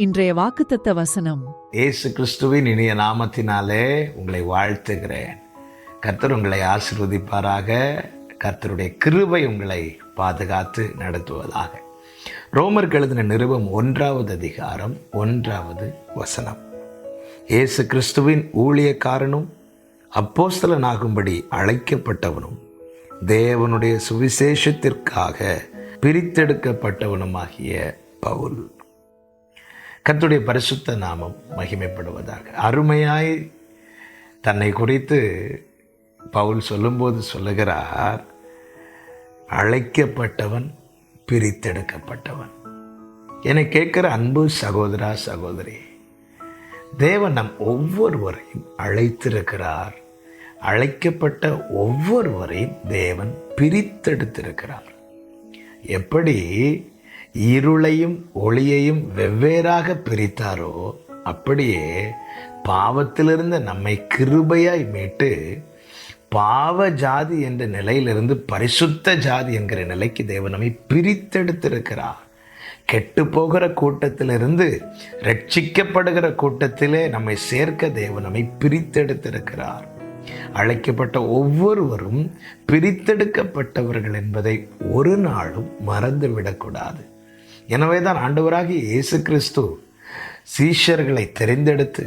இன்றைய வாக்குத்தத்த வசனம். இயேசு கிறிஸ்துவின் இனிய நாமத்தினாலே உங்களை வாழ்த்துகிறேன். கர்த்தர் உங்களை ஆசீர்வதிப்பாராக. கர்த்தருடைய கிருபை உங்களை பாதுகாத்து நடத்துவதாக. ரோமர் எழுதின நிருபம் ஒன்றாவது அதிகாரம் ஒன்றாவது வசனம். இயேசு கிறிஸ்துவின் ஊழியக்காரனும் அப்போஸ்தலனாகும்படி அழைக்கப்பட்டவனும் தேவனுடைய சுவிசேஷத்திற்காக பிரித்தெடுக்கப்பட்டவனுமாகிய பவுல். கத்துடைய பரிசுத்த நாமம் மகிமைப்படுவதாக. அருமையாய் தன்னை குறித்து பவுல் சொல்லும்போது சொல்லுகிறார் அழைக்கப்பட்டவன் பிரித்தெடுக்கப்பட்டவன். என்னை கேட்கிற அன்பு சகோதரா சகோதரி தேவன் நம் ஒவ்வொருவரையும் அழைத்திருக்கிறார். அழைக்கப்பட்ட ஒவ்வொருவரையும் தேவன் பிரித்தெடுத்திருக்கிறார். எப்படி? இருளையும் ஒளியையும் வெவ்வேறாக பிரித்தாரோ அப்படியே பாவத்திலிருந்து நம்மை கிருபையாய் மீட்டு பாவ ஜாதி என்ற நிலையிலிருந்து பரிசுத்த ஜாதி என்கிற நிலைக்கு தேவன் நம்மை பிரித்தெடுத்திருக்கிறார். கெட்டு போகிற கூட்டத்திலிருந்து ரட்சிக்கப்படுகிற கூட்டத்திலே நம்மை சேர்க்க தேவன் நம்மை பிரித்தெடுத்திருக்கிறார். அழைக்கப்பட்ட ஒவ்வொருவரும் பிரித்தெடுக்கப்பட்டவர்கள் என்பதை ஒரு நாளும் மறந்துவிடக்கூடாது. எனவே தான் ஆண்டவராகிய இயேசு கிறிஸ்து சீஷர்களை தெரிந்தெடுத்து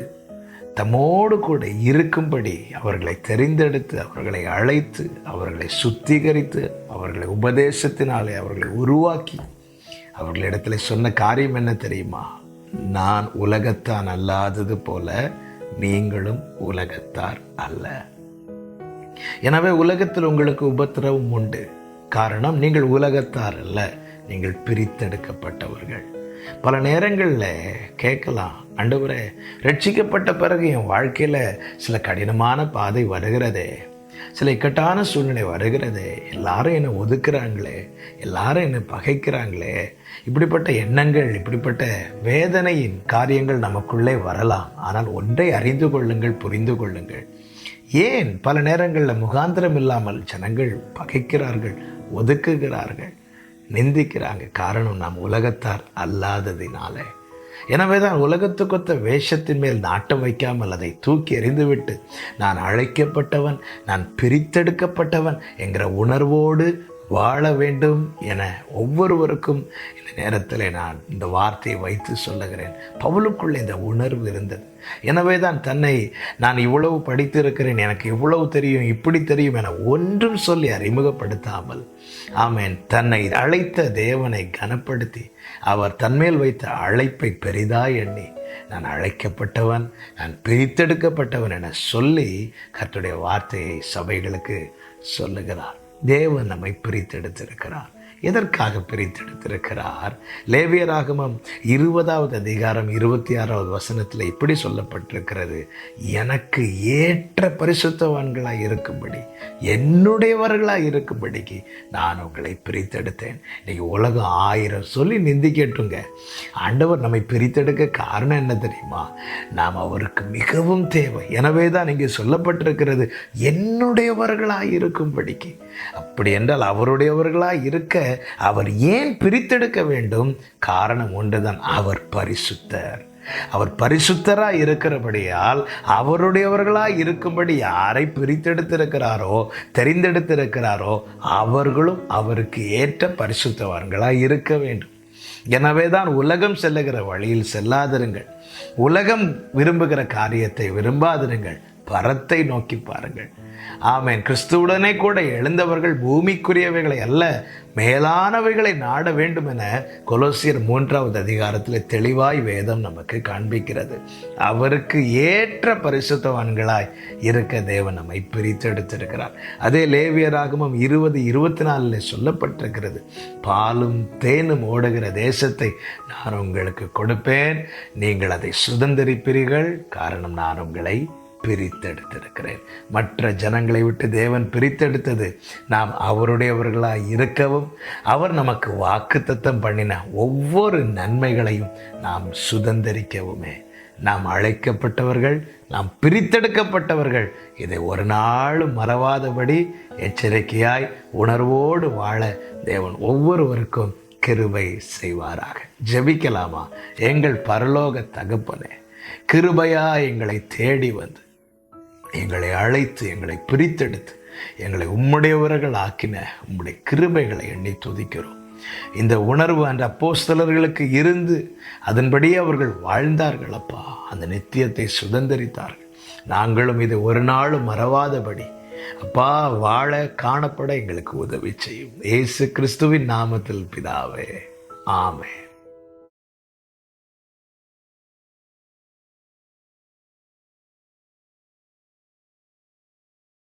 தம்மோடு கூட இருக்கும்படி அவர்களை தெரிந்தெடுத்து அவர்களை அழைத்து அவர்களை சுத்திகரித்து அவர்களை உபதேசத்தினாலே அவர்களை உருவாக்கி அவர்களிடத்தில் சொன்ன காரியம் என்ன தெரியுமா? நான் உலகத்தான் அல்லாதது போல நீங்களும் உலகத்தார் அல்ல. எனவே உலகத்தில் உங்களுக்கு உபத்திரவம் உண்டு. காரணம் நீங்கள் உலகத்தார் அல்ல. நீங்கள் பிரித்தெடுக்கப்பட்டவர்கள். பல நேரங்களில் கேட்கலாம் அண்டவரே ரட்சிக்கப்பட்ட பிறகு என் வாழ்க்கையில் சில கடினமான பாதை வருகிறதே சில இக்கட்டான சூழ்நிலை வருகிறதே எல்லாரும் என்னை ஒதுக்குறாங்களே எல்லாரும் என்னை பகைக்கிறாங்களே இப்படிப்பட்ட எண்ணங்கள் இப்படிப்பட்ட வேதனையின் காரியங்கள் நமக்குள்ளே வரலாம். ஆனால் ஒன்றை அறிந்து கொள்ளுங்கள் புரிந்து கொள்ளுங்கள். ஏன் பல நேரங்களில் முகாந்திரம் இல்லாமல் ஜனங்கள் பகைக்கிறார்கள் ஒதுக்குகிறார்கள்? நிந்திக்கிறாங்க. காரணம் நாம் உலகத்தார் அல்லாததினால. எனவே தான் உலகத்துக்கொத்த வேஷத்தின் மேல் நாட்டம் வைக்காமல் அதை தூக்கி எறிந்துவிட்டு நான் அழைக்கப்பட்டவன் நான் பிரித்தெடுக்கப்பட்டவன் என்கிற உணர்வோடு வாழ வேண்டும் என ஒவ்வொருவருக்கும் இந்த நேரத்தில் நான் இந்த வார்த்தையை வைத்து சொல்லுகிறேன். பவுலுக்குள்ள இந்த உணர்வு இருந்தது. எனவே தான் தன்னை நான் இவ்வளவு படித்திருக்கிறேன் எனக்கு இவ்வளவு தெரியும் இப்படி தெரியும் என ஒன்றும் சொல்லி அறிமுகப்படுத்தாமல் ஆமேன் தன்னை அழைத்த தேவனை கனப்படுத்தி அவர் தன்மேல் வைத்த அழைப்பை பெரிதாய் எண்ணி நான் அழைக்கப்பட்டவன் நான் பிரித்தெடுக்கப்பட்டவன் என சொல்லி கர்த்தருடைய வார்த்தையை சபைகளுக்கு சொல்லுகிறார். தேவன் நம்மை பிரித்தெடுத்திருக்கிறார். எதற்காக பிரித்தெடுத்திருக்கிறார்? லேவியராகமம் இருபதாவது அதிகாரம் இருபத்தி ஆறாவது வசனத்தில் இப்படி சொல்லப்பட்டிருக்கிறது. எனக்கு ஏற்ற பரிசுத்தவான்களாக இருக்கும்படி என்னுடையவர்களாக இருக்கும்படிக்கு நான் உங்களை பிரித்தெடுத்தேன். இன்னைக்கு உலகம் ஆயிரம் சொல்லி நிந்திக்கட்டுங்க. ஆண்டவர் நம்மை பிரித்தெடுக்க காரணம் என்ன தெரியுமா? நாம் அவருக்கு மிகவும் தேவை. எனவே தான் இங்கே சொல்லப்பட்டிருக்கிறது என்னுடையவர்களாக இருக்கும்படிக்கு. அப்படி என்றால் அவருடையவர்களாக இருக்க அவர் ஏன் பிரித்தெடுக்க வேண்டும்? காரணம் ஒன்றுதான். அவர் பரிசுத்தர். அவர் பரிசுத்தராய் இருக்கிறபடியால் அவருடையவர்களாய் இருக்கும்படி யாரை பிரித்தெடுத்திருக்கிறாரோ தெரிந்தெடுத்திருக்கிறாரோ அவர்களும் அவருக்கு ஏற்ற பரிசுத்தவான்களாய் இருக்க வேண்டும். எனவே தான் உலகம் செல்லுகிற வழியில் செல்லாதிருங்கள். உலகம் விரும்புகிற காரியத்தை விரும்பாதிருங்கள். பரத்தை நோக்கி பாருங்கள். ஆமேன். கிறிஸ்துவுடனே கூட எழுந்தவர்கள் பூமிக்குரியவைகளை அல்ல மேலானவைகளை நாட வேண்டும் என கொலோசியர் மூன்றாவது அதிகாரத்தில் தெளிவாய் வேதம் நமக்கு காண்பிக்கிறது. அவருக்கு ஏற்ற பரிசுத்தவான்களாய் இருக்க தேவன் நம்மை பிரித்தெடுத்திருக்கிறார் அதே லேவியராகமம் இருபது இருபத்தி நாலில் சொல்லப்பட்டிருக்கிறது பாலும் தேனும் ஓடுகிற தேசத்தை நான் உங்களுக்கு கொடுப்பேன். நீங்கள் அதை சுதந்திரிப்பீர்கள். காரணம் நான் உங்களை பிரித்தெடுத்திருக்கிறேன். மற்ற ஜனங்களை விட்டு தேவன் பிரித்தெடுத்தது நாம் அவருடையவர்களாய் இருக்கவும் அவர் நமக்கு வாக்குத்தத்தம் பண்ணின ஒவ்வொரு நன்மைகளையும் நாம் சுதந்திரிக்கவுமே. நாம் அழைக்கப்பட்டவர்கள் நாம் பிரித்தெடுக்கப்பட்டவர்கள். இதை ஒரு நாளும் மறவாதபடி எச்சரிக்கையாய் உணர்வோடு வாழ தேவன் ஒவ்வொருவருக்கும் கிருபை செய்வாராக. ஜெபிக்கலாமா? எங்கள் பரலோக தகப்பனே கிருபையா எங்களை தேடி வந்து எங்களை அழைத்து எங்களை பிரித்தெடுத்து எங்களை உம்முடையவர்கள் ஆக்கின உம்முடைய கிருபைகளை எண்ணி துதிக்கிறோம். இந்த உணர்வு அந்த அப்போஸ்தலர்களுக்கு இருந்து அதன்படி அவர்கள் வாழ்ந்தார்கள் அப்பா. அந்த நித்தியத்தை சுதந்திரித்தார்கள். நாங்களும் இதை ஒரு நாளும் மறவாதபடி அப்பா வாழ காணப்பட எங்களுக்கு உதவி செய்யும். இயேசு கிறிஸ்துவின் நாமத்தில் பிதாவே. ஆமே